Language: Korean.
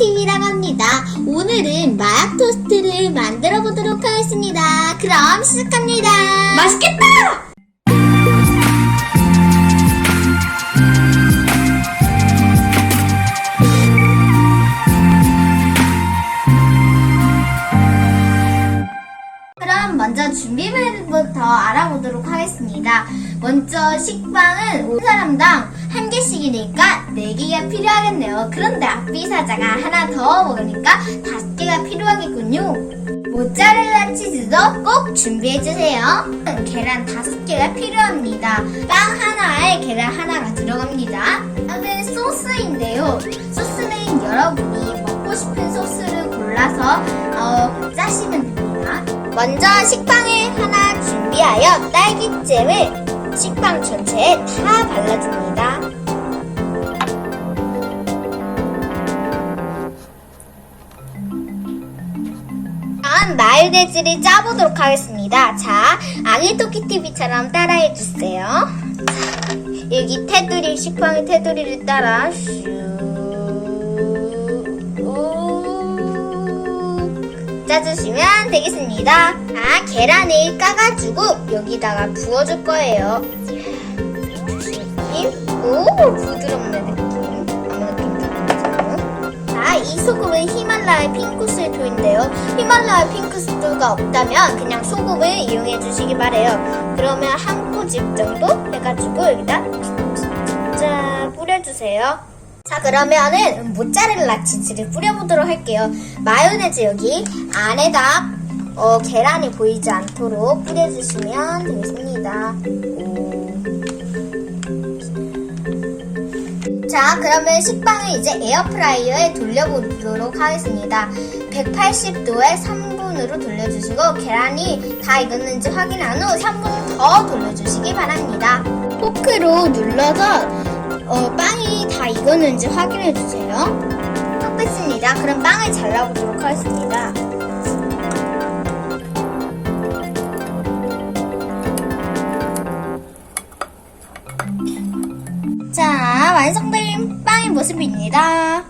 TV라고 합니다. 오늘은 마약 토스트를 만들어 보도록 하겠습니다. 그럼 시작합니다. 맛있겠다! 그럼 먼저 준비물부터 알아보도록 하겠습니다. 먼저 식빵은 한 사람당 한 개씩이니까 네 개가 필요하겠네요. 그런데 앞비 사자가 하나 더 먹으니까 다섯 개가 필요하겠군요. 모짜렐라 치즈도 꼭 준비해주세요. 계란 다섯 개가 필요합니다. 빵 하나에 계란 하나가 들어갑니다. 다음은 소스인데요. 소스는 여러분이 먹고 싶은 소스를 골라서 어, 짜시면 됩니다. 먼저 식빵을 하나 준비하여 딸기잼을 식빵 전체에 다 발라줍니다. 다음 마요네즈를 짜보도록 하겠습니다. 자, 아기 토끼 TV처럼 따라해주세요. 자, 여기 테두리, 식빵의 테두리를 따라 슈. 짜주시면 되겠습니다. 아, 계란을 까가지고 여기다가 부어줄 거예요. 오, 부드럽네, 느낌. 아무 느낌도 안? 자, 이 소금은 히말라야 핑크스토인데요. 히말라야 핑크스토가 없다면 그냥 소금을 이용해 주시기 바래요. 그러면 한 꼬집 정도 해가지고 여기다 자 뿌려주세요. 자 그러면은 모짜렐라 치즈를 뿌려보도록 할게요. 마요네즈 여기 안에다 어, 계란이 보이지 않도록 뿌려주시면 되겠습니다. 자, 그러면 식빵을 이제 에어프라이어에 돌려보도록 하겠습니다. 180도에 3분으로 돌려주시고 계란이 다 익었는지 확인한 후 3분 더 돌려주시기 바랍니다. 포크로 눌러서 어, 빵이 다 익었는지 확인해 주세요. 딱 됐습니다. 그럼 빵을 잘라보도록 하겠습니다. 자, 완성된 빵의 모습입니다.